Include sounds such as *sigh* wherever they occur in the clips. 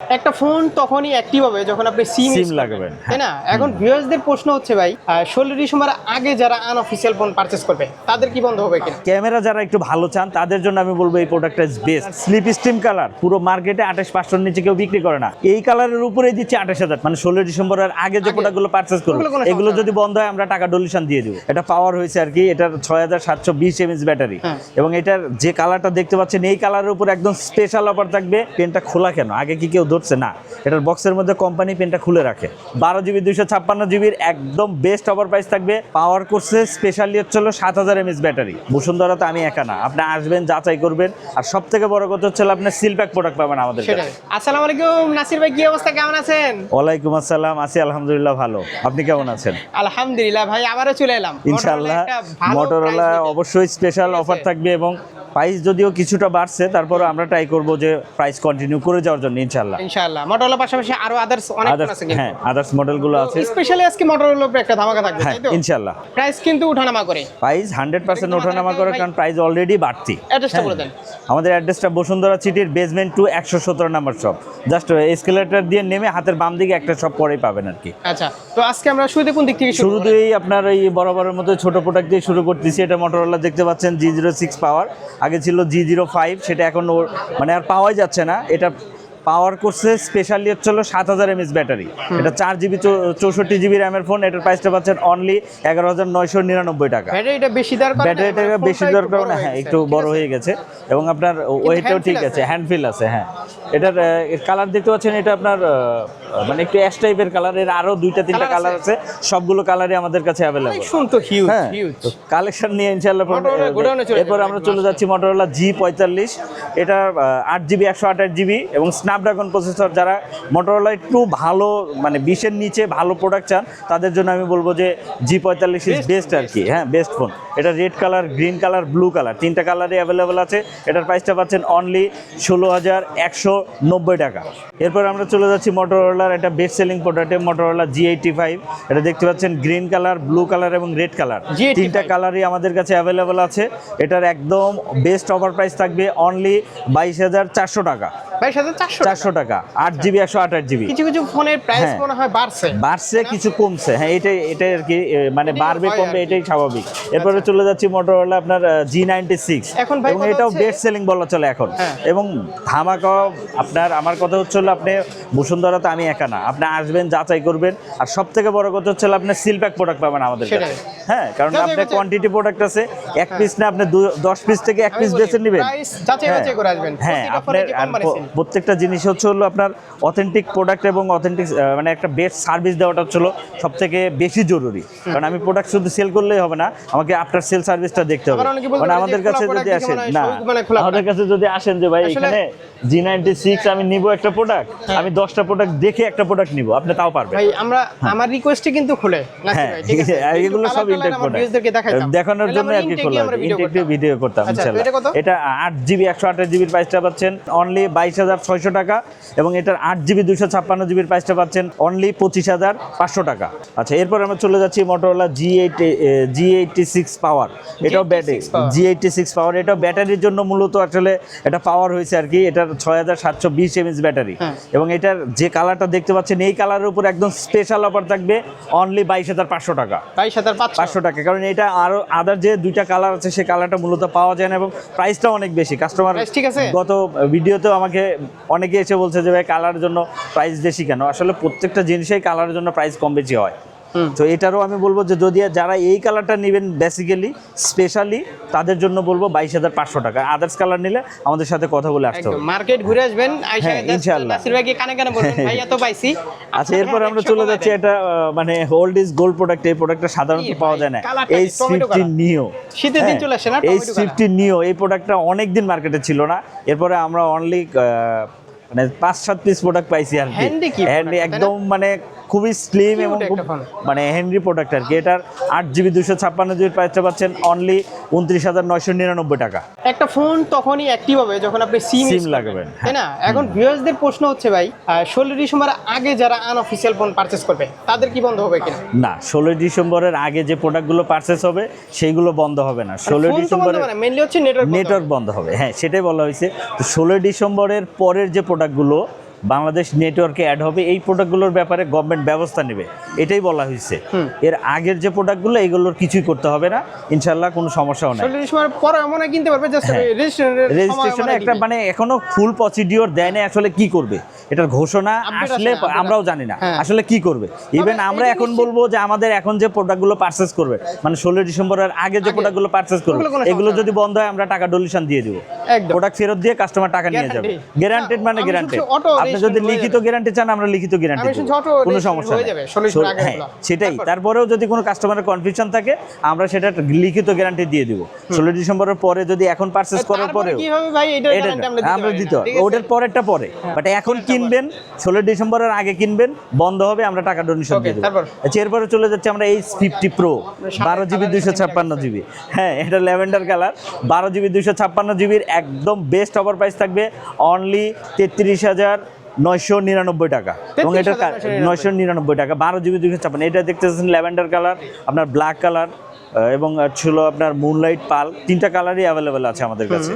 একটা ফোন তখনই অ্যাক্টিভ হবে যখন আপনি সিম SIM লাগাবেন। তাই না? এখন ভিউয়ার্সদের প্রশ্ন হচ্ছে ভাই ষোলো ডিসেম্বর আগে যারা আনঅফিসিয়াল ফোন পারচেস করবে তাদের কি বন্ধ হবে কিনা? ক্যামেরা যারা একটু ভালো চান তাদের জন্য আমি বলব এই প্রোডাক্টটা is best slip steam colour পুরো মার্কেটে আঠাশ পাঁচশোর নিচে কেউ বিক্রি করে না। এই কালারের উপরেই দিচ্ছে আঠাশ হাজার মানে ষোলো ডিসেম্বরের আগে যে। প্রোডাক্টগুলো পারচেস করব এগুলো যদি বন্ধ হয় আমরা টাকা ডলিশন দিয়ে দিব। এটা পাওয়ার হয়েছে আর কি এটার ছয় হাজার সাতশো বিশ এমএস ব্যাটারি। এবং এটার যে কালারটা দেখতে পাচ্ছেন এই কালারের উপর একদম স্পেশাল অফার থাকবে। পেনটা খোলা কেন? আগে কি কেউ ধরছে না। এটার বক্সের মধ্যে কোম্পানি পেনটা খুলে রাখে। বারো জিবি দুইশো ছাপ্পান্ন জিবির একদম বেস্ট অফার প্রাইস থাকবে। পাওয়ার কোর্সে স্পেশালি হচ্ছিল সাত হাজার এমএস ব্যাটারি বসুন্ধরা তো আমি একা না। আপনি আসবেন যাচাই করবেন। আর সব থেকে বড় কথা হচ্ছে আপনার সিলপ্যাক প্রোডাক্ট পাবেন আমাদের আসসালামু আলাইকুম নাসির ভাই কি অবস্থা? কেমন আছেন? ওয়ালাইকুম আসসালাম আছি আলহামদুলিল্লাহ ভালো। আপনি কেমন আছেন? আলহামদুলিল্লাহ ভাই আবারও চলে এলাম। ইনশাআল্লাহ। মোটরোলা অবশ্যই স্পেশাল অফার থাকবে এবং প্রাইস যদিও কিছুটা বাড়ছে তারপরে আমরা ট্রাই করব যে প্রাইস কন্টিনিউ করে যাওয়ার জন্য ইনশাআল্লাহ। ইনশাআল্লাহ। মোটরোলা পাশাপাশি আরও আদার্স অনেক আছে কিন্তু। হ্যাঁ আদার্স মডেলগুলো আছে। স্পেশালি আজকে মোটরোলা উপরে একটা ধামাকা থাকবে হ্যাঁ তাই তো? ইনশাআল্লাহ। প্রাইস কিন্তু উঠানামা করে। প্রাইস হান্ড্রেড পার্সেন্ট একদম ওঠানামা করে কারণ প্রাইস অলরেডি বাড়তি। অ্যাড্রেসটা। বলে দেন। আমাদের অ্যাড্রেসটা বসুন্ধরা সিটির বেসমেন্ট টু একশো সতেরো নাম্বার শপ জাস্ট এসকেলেটার দিয়ে নেমে হাতের বাম দিকে একটা শপ পরেই পাবেন আর কি। আচ্ছা তো আজকে আমরা শুরুতে কোন দিক থেকে শুরু? শুরুতেই আপনার এই বরাবরের মতো ছোট প্রোডাক্ট দিয়ে শুরু করতেছি। এটা মোটরোলা দেখতে পাচ্ছেন জি জিরো সিক্স পাওয়ার আগে ছিল জি জিরো ফাইভ সেটা এখন মানে আর পাওয়াই যাচ্ছে না। এটা পাওয়ার করছে স্পেশালি হচ্ছে হলো সাত হাজার এমএস ব্যাটারি এটা চার জিবি চৌষট্টি জিবি র্যামের ফোন এটার প্রাইসটা পাচ্ছেন অনলি এগারো হাজার নয়শো নিরানব্বই টাকা। ব্যাটারিটা বেশি দরকার ব্যাটারিটা বেশি দরকার না হ্যাঁ একটু বড় হয়ে গেছে। এবং আপনার ওয়েটও ঠিক আছে। হ্যান্ডফিল আছে হ্যাঁ। এটার কালার দেখতে পাচ্ছেন এটা আপনার মানে একটু অ্যাশ টাইপের কালারের আরও দুইটা তিনটা কালার আছে। সবগুলো কালারই আমাদের কাছে অ্যাভেলেবল শুন তো হিউজ হ্যাঁ হিউজ কালেকশন নিয়ে Motorola এরপর আমরা চলে যাচ্ছি মোটরোলা জি পঁয়তাল্লিশ। এটা আট জিবি একশো আঠাশ জিবি এবং স্ন্যাপড্রাগন প্রসেসর যারা মোটরোলা একটু ভালো মানে বিশের নিচে ভালো প্রোডাক্ট চান তাদের জন্য আমি বলব যে জি পঁয়তাল্লিশ ইজ বেস্ট আর কি। হ্যাঁ বেস্ট ফোন এটা red colour green colour blue colour তিনটা কালারই অ্যাভেলেবেল আছে। এটার প্রাইসটা পাচ্ছেন অনলি ষোলো হাজার একশো নব্বই টাকা। এরপর আমরা চলে যাচ্ছি মোটরোলার একটা বেস্ট সেলিং প্রোডাক্টে মোটরোলা জি এইটি ফাইভ এটা দেখতে পাচ্ছেন গ্রিন কালার ব্লু কালার এবং রেড কালার G85 তিনটা কালারই আমাদের কাছে অ্যাভেলেবেল আছে। এটার একদম বেস্ট অফার প্রাইস থাকবে অনলি বাইশ হাজার চারশো টাকা। সাথে চারশো চারশো টাকা। আট জিবি একশো আঠাশ জিবি। কিছু কিছু ফোনের প্রাইস হ্যাঁ। মনে হয় বাড়ছে। বাড়ছে কিছু কমছে। হ্যাঁ এটাই এটাই আর কি মানে বাড়বে কমবে এটাই স্বাভাবিক। এরপরে চলে যাচ্ছি মোটরওয়ালা আপনার জি নাইনটি সিক্স এবং এটাও বেস্ট সেলিং বলা চলে এখন। হ্যাঁ। এবং ধামাকা আপনার আমার কথা হচ্ছে আপনি বসুন্ধরাতে আমি একা না। আপনি আসবেন যাচাই করবেন। আর সব থেকে বড় কথা হচ্ছে আপনি সিলপ্যাক প্রোডাক্ট পাবেন আমাদের কাছে। হ্যাঁ কারণ আপনার কোয়ান্টিটি প্রোডাক্ট আছে। এক পিস না আপনি দশ পিস থেকে এক পিস বেছে নেবেন। হ্যাঁ। আপনার। প্রত্যেকটা জিনিস হচ্ছে হলো আপনার অথেন্টিক প্রোডাক্ট এবং অথেন্টিক মানে একটা বেস্ট সার্ভিস দেওয়াটা হচ্ছে সব থেকে বেশি জরুরি। কারণ আমি প্রোডাক্ট শুধু সেল করলেই হবে না আমাকে আফটার সেল সার্ভিসটা দেখতে হবে। মানে আমাদের কাছে যদি আসেন না সবই মানে আমাদের কাছে যদি আসেন যে ভাই এখানে জি নাইনটি সিক্স আমি নিব একটা প্রোডাক্ট আমি দশটা প্রোডাক্ট দেখে একটা প্রোডাক্ট নিব আপনি তাও পারবেন। ভাই আমরা আমার রিকোয়েস্টে কিন্তু খুলে হ্যাঁ ঠিক আছে? *laughs* এগুলো সব colour ইনটেক আমার viewers-দেরকে দেখাইতাম। প্রোডাক্ট দেখানোর জন্য আর কি খোলা আমরা video ইনটেক ভিডিও করতাম আচ্ছা, ইনশাআল্লাহ এটা আট জিবি একশো আঠাশ জিবির প্রাইসটা পাচ্ছেন। অনলি বাইশ হাজার ছয়শো টাকা এবং এটার আট জিবি দুশো ছাপ্পান্ন জিবির প্রাইসটা পাচ্ছেন অনলি পঁচিশ হাজার পাঁচশো টাকা। আচ্ছা এরপর আমরা চলে যাচ্ছি Motorola G eight G eighty six power এটাও battery G eighty six power এটাও ব্যাটারির জন্য মূলত আসলে এটা পাওয়ার হয়েছে আর কি এটার ছয় হাজার সাতশো বিশ এমএস ব্যাটারি। এবং এটার যে কালারটা দেখতে পাচ্ছেন এই কালারের উপর একদম স্পেশাল অফার থাকবে অনলি বাইশ হাজার পাঁচশো টাকা। বাইশ হাজার পাঁচশো। টাকা। কারণ এটা আরও আদার যে দুইটা কালার আছে সেই কালারটা মূলত পাওয়া যায় না এবং প্রাইসটা অনেক বেশি। কাস্টমার ঠিক আছে? গত ভিডিওতেও আমাকে অনেকে এসে বলছে যে ভাই কালারের জন্য প্রাইস বেশি কেন? আসলে প্রত্যেকটা জিনিসেই কালারের জন্য প্রাইস কম বেশি হয়। তো এটারও আমি বলব যে যদি যারা এই কালারটা নেবেন বেসিক্যালি স্পেশালি তাদের জন্য বলব বাইশ হাজার পাঁচশো টাকা। আদার্স কালার নিলে আমাদের সাথে কথা বলে আসতে হবে। মার্কেট ঘুরে আসবেন হ্যাঁ, ইনশাআল্লাহ। আচ্ছা এরপর আমরা চলে যাচ্ছি এটা মানে ওল্ড ইজ গোল্ড প্রোডাক্ট এই প্রোডাক্টটা সাধারণত পাওয়া যায় না। এই ফিফটি নিও শীতের দিন চলে আসছে না, এই কালার। ফিফটি নিও এই প্রোডাক্টটা অনেক দিন মার্কেটে ছিল না। এরপরে আমরা অনলি মানে পাঁচ সাত পিস প্রোডাক্ট পাইছি আর কি না? একদম মানে খুবই স্লিম এবং মানে হেনরি প্রোডাক্ট আর কি। এটার আট জিবি দুশো ছাপ্পান্ন জিবির প্রাইসটা পাচ্ছেন অনলি উনত্রিশ হাজার নয়শো নিরানব্বই টাকা। একটা ফোন তখনই অ্যাক্টিভ হবে যখন আপনি সিম SIM লাগাবেন, হ্যাঁ। তাই না? এখন ভিউয়ার্সদের প্রশ্ন হচ্ছে ভাই ষোলো ডিসেম্বর আগে যারা আনঅফিসিয়াল ফোন পারচেস করবে তাদের কি বন্ধ হবে কিনা? না ষোলোই ডিসেম্বরের আগে যে প্রোডাক্টগুলো পারচেস হবে সেইগুলো বন্ধ হবে না। ডিসেম্বরের মানে মেনলি হচ্ছে নেটওয়ার্ক নেটওয়ার্ক বন্ধ হবে হ্যাঁ সেটাই বলা হয়েছে। তো ষোলোই ডিসেম্বরের পরের যে প্রোডাক্টগুলো বাংলাদেশ নেটওয়ার্কে অ্যাড হবে। এই প্রোডাক্টগুলোর ব্যাপারে গভর্নমেন্ট ব্যবস্থা নেবে। এটাই বলা হয়েছে। এর আগের যে প্রোডাক্টগুলো এগুলোর কিছুই করতে হবে না। ইনশাল্লাহ কোনো সমস্যাও নেই। পরে মনে কিনতে পারবে জাস্ট হ্যাঁ। রেজিস্ট্রেশনে একটা মানে এখনও ফুল প্রসিডিওর দেয় না আসলে কি করবে। এটার ঘোষণা আসলে আমরাও জানি না। হ্যাঁ। আসলে কি করবে? ইভেন আমরা এখন বলব যে আমাদের এখন যে প্রোডাক্টগুলো পারচেজ করবে মানে ষোলো ডিসেম্বরের আগে যে। প্রোডাক্টগুলো পারচেজ করবে এগুলো যদি বন্ধ হয় আমরা টাকা ডলিশন দিয়ে দিব। প্রোডাক্ট ফেরত দিয়ে কাস্টমার টাকা নিয়ে যাবে। গ্যারান্টেড মানে গ্যারান্টেড আপনি যদি লিখিত গ্যারান্টি চান আমরা লিখিত গ্যারান্টি কোনো সমস্যা নেই। যাবে, 16 ষোলো- আগের হ্যাঁ সেটাই। তারপরেও যদি কোনো কাস্টমারের কনফিউশন থাকে আমরা সেটা লিখিত গ্যারান্টি দিয়ে দিব। ষোলো ডিসেম্বরের পরে যদি এখন পারচেজ করার পরেও এটা আমরা দিতে হবে। ওটার পরেরটা পরে। বাট এখন কিনবেন ষোলো ডিসেম্বরের আগে কিনবেন বন্ধ হবে আমরা টাকা ডোনেশন দিয়ে দেবো। আচ্ছা এরপরে চলে যাচ্ছে আমরা এইচ ফিফটি প্রো বারো জিবি দুইশো ছাপ্পান্ন জিবি। হ্যাঁ এটা ল্যাভেন্ডার কালার বারো জিবি দুইশো ছাপ্পান্ন জিবির একদম বেস্ট অফার প্রাইস থাকবে অনলি তেত্রিশ হাজার নয়শো নিরানব্বই টাকা। এবং এটা নয়শো নিরানব্বই টাকা বারো জিবি দুইশো ছাপ্পান্ন। এটা দেখতেছেন ল্যাভেন্ডার কালার আপনার ব্ল্যাক কালার এবং ছিল আপনার মুনলাইট পাল। তিনটা কালারই অ্যাভেলেবেল আছে আমাদের কাছে।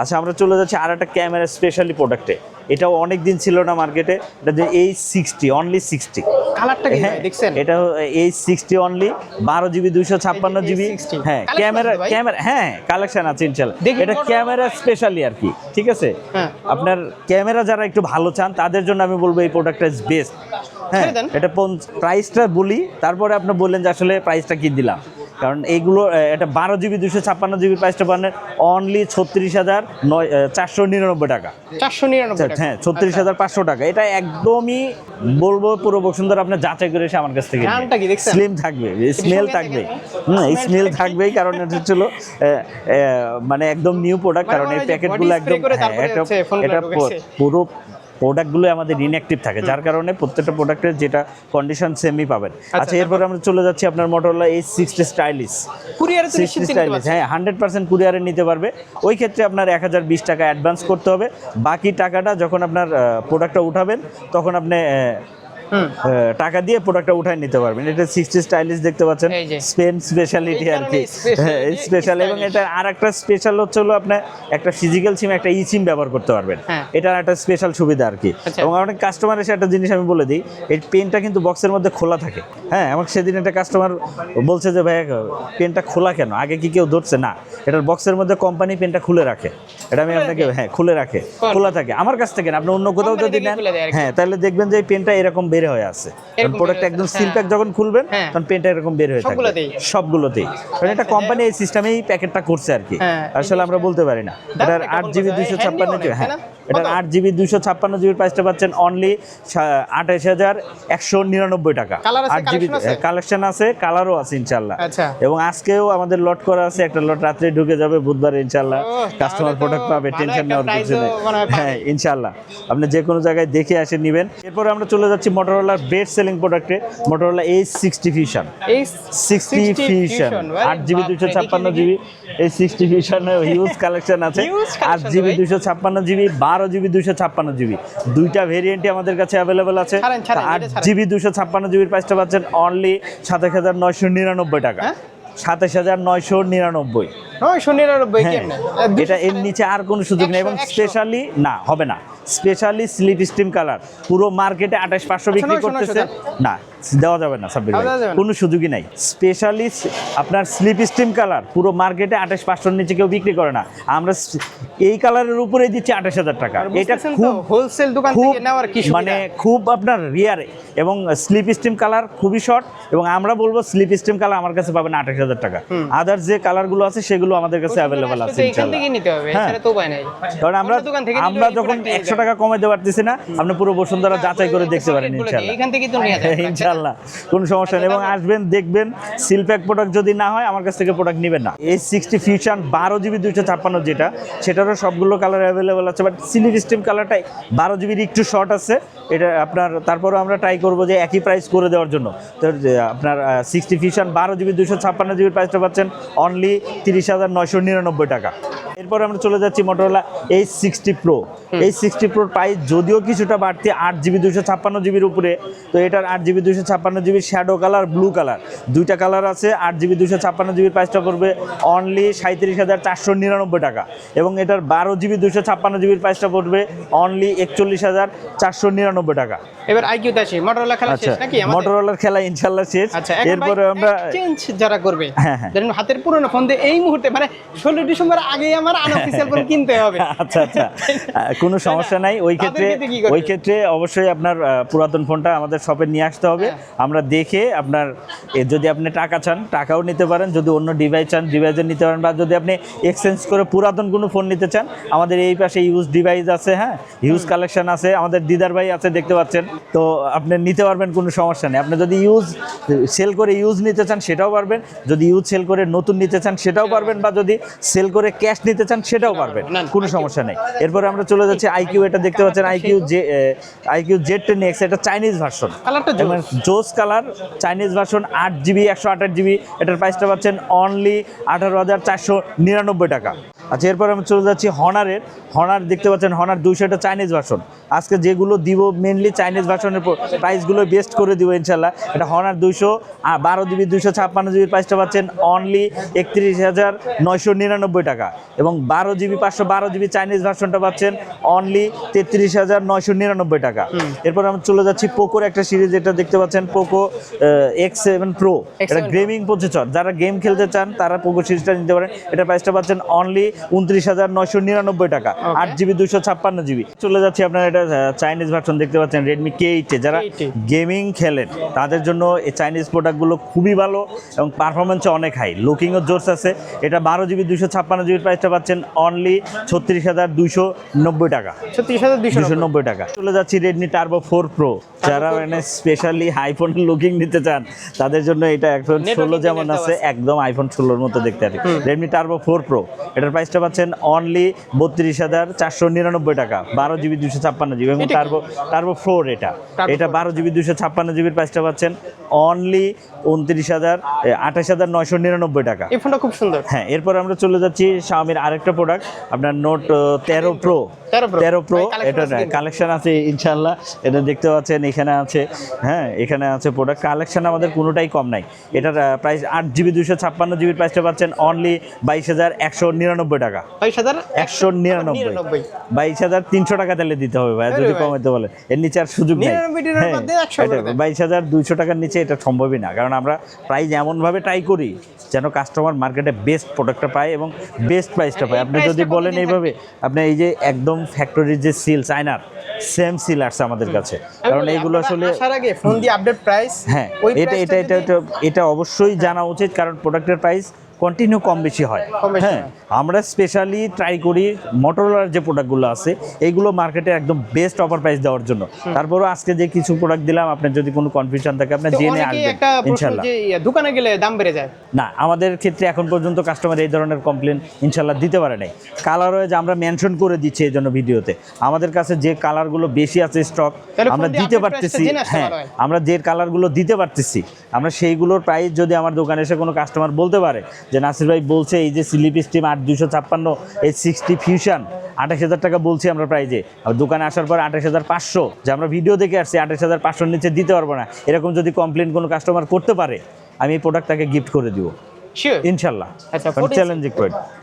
আচ্ছা আমরা চলে যাচ্ছি আর একটা ক্যামেরা স্পেশালি প্রোডাক্টে এটাও অনেক দিন ছিল না মার্কেটে এটা যে এই সিক্সটি অনলি সিক্সটি কালারটা কি হ্যাঁ দেখছেন? এটা এই সিক্সটি অনলি বারো জিবি দুইশো ছাপ্পান্ন জিবি হ্যাঁ ক্যামেরা ক্যামেরা হ্যাঁ কালেকশন আছে ইনশাল্লাহ। এটা ক্যামেরা স্পেশালি আর কি ঠিক আছে? হ্যাঁ। আপনার ক্যামেরা যারা একটু ভালো চান তাদের জন্য আমি বলব এই প্রোডাক্টটা ইজ বেস্ট হ্যাঁ। এটা প্রাইসটা বলি তারপরে আপনি বললেন যে আসলে প্রাইসটা কি দিলাম। কারণ এইগুলো এটা বারো জিবি দুশো ছাপ্পান্ন জিবি প্রাইসটা পাবেন অনলি ছত্রিশ হাজার নয় চারশো নিরানব্বই টাকা চারশো নিরানব্বই হ্যাঁ ছত্রিশ হাজার পাঁচশো টাকা এটা একদমই বলব পুরো বসুন্ধরা আপনি যাচাই করে এসে আমার কাছ থেকে? স্লিম থাকবে স্মেল থাকবে। হুম স্মেল থাকবেই কারণ এটা ছিল মানে একদম নিউ প্রোডাক্ট মানে কারণ এই প্যাকেটগুলো একদম হ্যাঁ, এটা। পুরো প্রোডাক্টগুলো আমাদের ইনঅ্যাক্টিভ থাকে। যার কারণে প্রত্যেকটা প্রোডাক্টের যেটা কন্ডিশন সেমই পাবেন। আচ্ছা এরপরে আমরা চলে যাচ্ছি আপনার মোটরলা এই সিক্সটি স্টাইলিশ কুরিয়ারে সিক্সটি স্টাইলিশ। হ্যাঁ হান্ড্রেড পার্সেন্ট কুরিয়ারে নিতে পারবে। ওই ক্ষেত্রে আপনার এক হাজার বিশ টাকা অ্যাডভান্স করতে হবে। বাকি টাকাটা যখন আপনার প্রোডাক্টটা উঠাবেন তখন আপনি টাকা দিয়ে প্রোডাক্টটা উঠাই নিতে পারবেন। এটা সিক্সটি স্টাইলিশ দেখতে পাচ্ছেন। স্পেন স্পেশালিটি আর কি। special, হ্যাঁ স্পেশাল এবং এটা আর একটা স্পেশাল হচ্ছে হলো আপনার একটা ফিজিক্যাল সিম একটা ই সিম ব্যবহার করতে পারবেন। হ্যাঁ। এটার একটা স্পেশাল সুবিধা আর কি। আচ্ছা। এবং অনেক কাস্টমার এসে একটা জিনিস আমি বলে দিই এই পেনটা কিন্তু বক্সের মধ্যে খোলা থাকে। হ্যাঁ আমাকে সেদিন একটা কাস্টমার বলছে যে ভাই পেনটা খোলা কেন? আগে কি কেউ ধরছে? না এটার বক্সের মধ্যে কোম্পানি পেনটা খুলে রাখে। এটা আমি আপনাকে হ্যাঁ খুলে রাখে। খোলা থাকে। আমার কাছ থেকে না আপনি অন্য কোথাও যদি নেন। হ্যাঁ তাহলে দেখবেন যে এই পেনটা এরকম বের হয়ে আছে প্রোডাক্ট একদম সিল হ্যাঁ। প্যাক যখন খুলবেন হ্যাঁ। তখন পেনটা এরকম বের হয়ে থাকবে সবগুলোতেই? কারণ এটা কোম্পানি এই সিস্টেমেই প্যাকেটটা করছে আর কি হ্যাঁ, আসলে আমরা বলতে পারি না এটার এটা আট জিবি দুইশো ছাপ্পান্ন জিবি হ্যাঁ? এটার আট জিবি দুইশো ছাপ্পান্ন জিবির প্রাইসটা পাচ্ছেন অনলি আঠাশ হাজার একশো নিরানব্বই টাকা। আট জিবি কালেকশন আছে? কালারও আছে ইনশাল্লাহ আচ্ছা। এবং আজকেও আমাদের লট করা আছে একটা লট রাত্রে ঢুকে যাবে বুধবার ইনশাল্লাহ কাস্টমার প্রোডাক্ট পাবে টেনশন নেওয়ার কিছু নেই। হয় ইনশাল্লাহ আপনি যে কোনো জায়গায় দেখে আসে নেবেন। এরপরে আমরা চলে যাচ্ছি মোটরোলার বেস্ট সেলিং প্রোডাক্টে Motorola edge sixty fusion sixty fusion আট জিবি দুশো ছাপ্পান্ন জিবি। এই সিক্সটি ফিউশন হিউজ কালেকশন আছে। আট জিবি। দুশো ছাপ্পান্ন জিবি বারো জিবি দুশো ছাপ্পান্ন জিবি। দুইটা ভেরিয়েন্টই আমাদের কাছে অ্যাভেলেবেল আছে। আট জিবি দুশো ছাপ্পান্ন জিবির প্রাইসটা পাচ্ছেন অনলি সাতাশ হাজার নয়শো নিরানব্বই টাকা। হ্যাঁ? সাতাশ হাজার নয়শো নিরানব্বই। নয়শো নিরানব্বই হ্যাঁ এটা এর নিচে আর কোনো সুযোগ নেই এবং। স্পেশালি না হবে না। স্পেশালি স্লিপ স্টিম কালার পুরো মার্কেটে আঠাশ পাঁচশো বিক্রি নয়শো করতেছে না। দেওয়া যাবে না সাব্বির ভাই? কোনো সুযোগই নাই। স্পেশালি আপনার স্লিপ স্টিম কালার পুরো মার্কেটে আঠাশ পাঁচশোর নিচে কেউ বিক্রি করে না। আমরা এই কালারের দিচ্ছি আঠাশ হাজার টাকা। এটা খুব হোলসেল দোকান খুব থেকে নেওয়ার কি মানে খুব আপনার রিয়ার এবং স্লিপ স্টিম কালার খুবই শর্ট এবং আমরা বলব স্লিপ স্টিম কালার আমার কাছে পাবেন আঠাশ হাজার টাকা। আদার যে কালারগুলো আছে সেগুলো আমাদের কাছে অ্যাভেলেবেল আছে হ্যাঁ। কারণ আমরা আমরা যখন একশো। টাকা কমাইতে পারতেছি না আপনি পুরো বসুন্ধরা যাচাই করে দেখতে পারেন ইনশাল্লাহ ইনশাল্লাহ কোনো সমস্যা নেই। এবং আসবেন দেখবেন সিলপ্যাক প্রোডাক্ট যদি না হয় আমার কাছ থেকে প্রোডাক্ট নেবেন না। এই সিক্সটি ফিউশন বারো জিবি দুইশো ছাপ্পান্ন যেটা সেটারও সবগুলো কালার অ্যাভেলেবেল আছে। বাট সিলিপ স্টিম কালারটাই বারো জিবির একটু শর্ট আছে। এটা আপনার তারপরেও আমরা ট্রাই করব যে একই প্রাইস করে দেওয়ার জন্য। তো আপনার সিক্সটি ফিউশন বারো জিবি দুইশো ছাপ্পান্ন জিবির প্রাইসটা পাচ্ছেন অনলি তিরিশ হাজার নয়শো নিরানব্বই টাকা। এরপর আমরা চলে যাচ্ছি মোটরলা এইচ সিক্সটি প্রো এই সিক্সটি প্রোর প্রাইস যদিও কিছুটা বাড়তি আট জিবি দুশো ছাপ্পান্ন জিবির উপরে তো এটার আট জিবি দুশো ছাপ্পান্ন জিবির শ্যাডো কালার ব্লু কালার দুইটা কালার আছে আট জিবি দুশো ছাপ্পান্ন জিবির প্রাইসটা পড়বে অনলি সাঁত্রিশ হাজার চারশো নিরানব্বই টাকা। এবং এটার বারো জিবি দুশো ছাপ্পান্ন জিবির প্রাইসটা পড়বে অনলি একচল্লিশ হাজার চারশো নিরানব্বই টাকা। এবার আইকিউতে আসি মোটরোলা খেলা আচ্ছা শেষ নাকি? আমাদের? খেলা ইনশাল্লাহ শেষ। আচ্ছা এরপরে আমরা চেঞ্জ যারা করবে হ্যাঁ, হ্যাঁ। হাতের পুরনো ফোন দিয়ে এই মুহূর্তে মানে ষোলো ডিসেম্বর আগেই আমার আনঅফিসিয়াল ফোন কিনতে হবে। *laughs* আচ্ছা আচ্ছা। কোনো সমস্যা নাই। ওই ক্ষেত্রে? ওই ক্ষেত্রে অবশ্যই আপনার পুরাতন ফোনটা আমাদের শপে নিয়ে আসতে হবে। হ্যাঁ। আমরা দেখে আপনার যদি আপনি টাকা চান টাকাও নিতে পারেন। যদি অন্য ডিভাইস চান ডিভাইসে নিতে পারেন। বা যদি আপনি এক্সচেঞ্জ করে পুরাতন কোনো ফোন নিতে চান আমাদের এই পাশে ইউজ ডিভাইস আছে হ্যাঁ? ইউজ কালেকশন আছে। আমাদের দিদার ভাই আছে দেখতে পাচ্ছেন। তো আপনি নিতে পারবেন কোনো সমস্যা নেই। আপনি যদি ইউজ সেল করে ইউজ নিতে চান সেটাও পারবেন। যদি ইউজ সেল করে নতুন নিতে চান সেটাও পারবেন। বা যদি সেল করে ক্যাশ নিতে চান সেটাও পারবেন কোনো সমস্যা নেই। এরপরে আমরা চলে যাচ্ছি আইকিউ এটা দেখতে পাচ্ছেন iQOO Z iQOO Z ten X এটা চাইনিজ ভার্সন জোস। জোস কালার চাইনিজ ভার্সন আট জিবি একশো আঠাশ জিবি এটার প্রাইসটা পাচ্ছেন অনলি আঠারো হাজার চারশো নিরানব্বই টাকা। আচ্ছা এরপর আমি চলে যাচ্ছি হনারের। হনার দেখতে পাচ্ছেন হনার দুইশো এটা চাইনিজ ভার্সন আজকে যেগুলো দিব মেনলি চাইনিজ ভার্সনের প্রাইসগুলো বেস্ট করে দিব ইনশাল্লাহ এটা হনার দুইশো বারো জিবি দুইশো ছাপ্পান্ন জিবির প্রাইসটা পাচ্ছেন অনলি একত্রিশ হাজার নয়শো নিরানব্বই টাকা। এবং বারো জিবি পাঁচশো বারো জিবি চাইনিজ ভার্সনটা পাচ্ছেন অনলি তেত্রিশ হাজার নয়শো নিরানব্বই টাকা। এরপর আমি চলে যাচ্ছি পোকোর একটা সিরিজ এটা দেখতে পাচ্ছেন পোকো এক্স সেভেন প্রো এটা গেমিং প্রসেসর। যারা গেম খেলতে চান তারা পোকো সিরিজটা নিতে পারেন। এটা প্রাইসটা পাচ্ছেন অনলি উনত্রিশ হাজার নয়শো নিরানব্বই টাকা। আট জিবি দুশো ছাপ্পান্ন জিবি। চলে যাচ্ছি আপনার এটা চাইনিজ ভার্সন দেখতে পাচ্ছেন রেডমি কে এইটে যারা গেমিং খেলেন তাদের জন্য এই চাইনিজ প্রোডাক্টগুলো খুবই ভালো এবং পারফরমেন্সও অনেক হাই লুকিংও জোরস আছে। এটা বারো জিবি দুশো ছাপ্পান্ন জিবির প্রাইসটা পাচ্ছেন অনলি ছত্রিশ হাজার দুশো নব্বই টাকা। ছত্রিশ হাজার দুশো নব্বই। টাকা। চলে যাচ্ছি রেডমি টার্বো ফোর প্রো যারা মানে স্পেশালি আইফোন লুকিং নিতে চান তাদের জন্য এটা Networking ষোলো যেমন আছে একদম আইফোন ষোলোর মতো দেখতে আর রেডমি টার্বো ফোর প্রো এটার প্রাইসটা পাচ্ছেন অনলি বত্রিশ হাজার চারশো নিরানব্বই টাকা বারো জিবি দুশো ছাপ্পান্ন জিবি এবং তারপর? টার্বো টার্বো ফোর এটা। এটা বারো জিবি দুশো ছাপ্পান্ন জিবির প্রাইসটা পাচ্ছেন অনলি উনত্রিশ হাজার আঠাশ হাজার নয়শো নিরানব্বই টাকা। এই ফোনটা খুব সুন্দর। হ্যাঁ এরপর আমরা চলে যাচ্ছি শাওমির আরেকটা প্রোডাক্ট আপনার নোট তেরো প্রো 13 Pro তেরো প্রো এটা। কালেকশন আছে ইনশাল্লাহ এটা দেখতে পাচ্ছেন এখানে আছে হ্যাঁ এখানে আছে প্রোডাক্ট কালেকশন আমাদের কোনোটাই কম নাই। এটার প্রাইস আট জিবি দুশো ছাপ্পান্ন জিবির প্রাইসটা পাচ্ছেন অনলি বাইশ হাজার একশো নিরানব্বই টাকা। বাইশ হাজার একশো নিরানব্বই। বাইশ হাজার তিনশো টাকা তাহলে দিতে হবে ভাই যদি। কমাইতে বলে। এর নিচে আর সুযোগ নেই। দেন। বাইশ হাজার দুইশো টাকার নিচে এটা সম্ভবই না। কারণ আমরা প্রাইস এমনভাবে ট্রাই করি যেন কাস্টমার মার্কেটে বেস্ট প্রোডাক্টটা পায় এবং বেস্ট প্রাইসটা পায়। আপনি যদি বলেন এইভাবে আপনি এই যে একদম ফ্যাক্টরির যে সিল চায়নার সেম সিল আসছে আমাদের কাছে। কারণ এইগুলো আসলে আসার আগে ফোন দিয়ে আপডেট প্রাইস হ্যাঁ এটা এটা এটা এটা অবশ্যই জানা উচিত কারণ প্রোডাক্টের প্রাইস কন্টিনিউ কম বেশি হয়। হ্যাঁ আমরা স্পেশালি ট্রাই করি মোটরোলার যে প্রোডাক্টগুলো আছে এইগুলো মার্কেটে একদম বেস্ট অফার প্রাইস দেওয়ার জন্য। তারপরও আজকে যে কিছু প্রোডাক্ট দিলাম আপনার যদি কোনো কনফিউশন থাকে আপনি জেনে আসবেন ইনশাল্লাহ। দোকানে গেলে দাম বেড়ে যায়। না আমাদের ক্ষেত্রে এখন পর্যন্ত কাস্টমার এই ধরনের কমপ্লেন ইনশাল্লাহ দিতে পারে নাই। কালার ওয়াইজ আমরা মেনশন করে দিচ্ছি এই জন্য ভিডিওতে। আমাদের কাছে যে কালারগুলো বেশি আছে স্টক আমরা দিতে price টা পারতেছি হ্যাঁ আমরা যে কালারগুলো দিতে পারতেছি আমরা সেইগুলোর প্রাইস যদি আমার দোকানে এসে কোনো কাস্টমার বলতে পারে যে, নাসির ভাই বলছে এই যে স্লিপ স্টিম আট দুশো ছাপ্পান্ন, এই সিক্সটি ফিউশন আঠাশ হাজার টাকা বলছি আমরা প্রাইজে আর দোকানে আসার পর আঠাশ হাজার পাঁচশো, যে আমরা ভিডিও দেখে আসছি, আঠাশ হাজার পাঁচশোর নিচে দিতে পারব না। এরকম যদি কমপ্লেন কোনো কাস্টমার করতে পারে, আমি এই প্রোডাক্ট তাকে গিফট করে দিব। ইনশাল্লাহ 14 চ্যালেঞ্জিং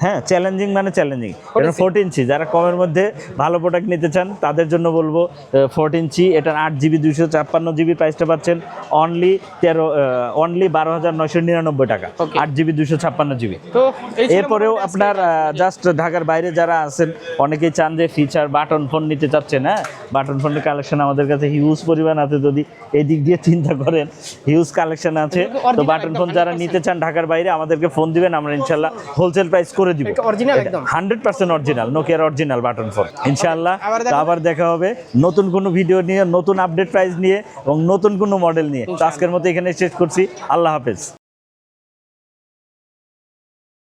হ্যাঁ চ্যালেঞ্জিং মানে চ্যালেঞ্জিং এটা ফোর্ট ইঞ্চি যারা কমের মধ্যে ভালো প্রোডাক্ট নিতে চান তাদের জন্য বলব ফোর্ট ইঞ্চি এটার আট জিবি দুশো ছাপ্পান্ন জিবি প্রাইসটা পাচ্ছেন। অনলি তেরো অনলি বারো হাজার নয়শো নিরানব্বই টাকা। আট জিবি ছাপ্পান্ন জিবি এরপরেও আপনার জাস্ট ঢাকার বাইরে যারা আছেন অনেকেই চান যে ফিচার বাটন ফোন নিতে চাচ্ছেন হ্যাঁ? বাটন ফোনের কালেকশন আমাদের কাছে হিউজ পরিমাণ আছে। যদি এই দিক দিয়ে চিন্তা করেন হিউজ কালেকশন আছে। তো বাটন ফোন যারা নিতে চান ঢাকার বাইরে আমাদেরকে ফোন দিবেন আমরা ইনশাল্লাহ হোলসেল প্রাইস করে দিব। হান্ড্রেড পার্সেন্ট অরিজিনাল নোকিয়ার অরিজিনাল বাটন ফোন ইনশাল্লাহ আবার দেখা হবে নতুন কোনো ভিডিও নিয়ে নতুন আপডেট প্রাইস নিয়ে এবং নতুন কোনো মডেল নিয়ে। আজকের মতো এখানে শেষ করছি। আল্লাহ হাফেজ।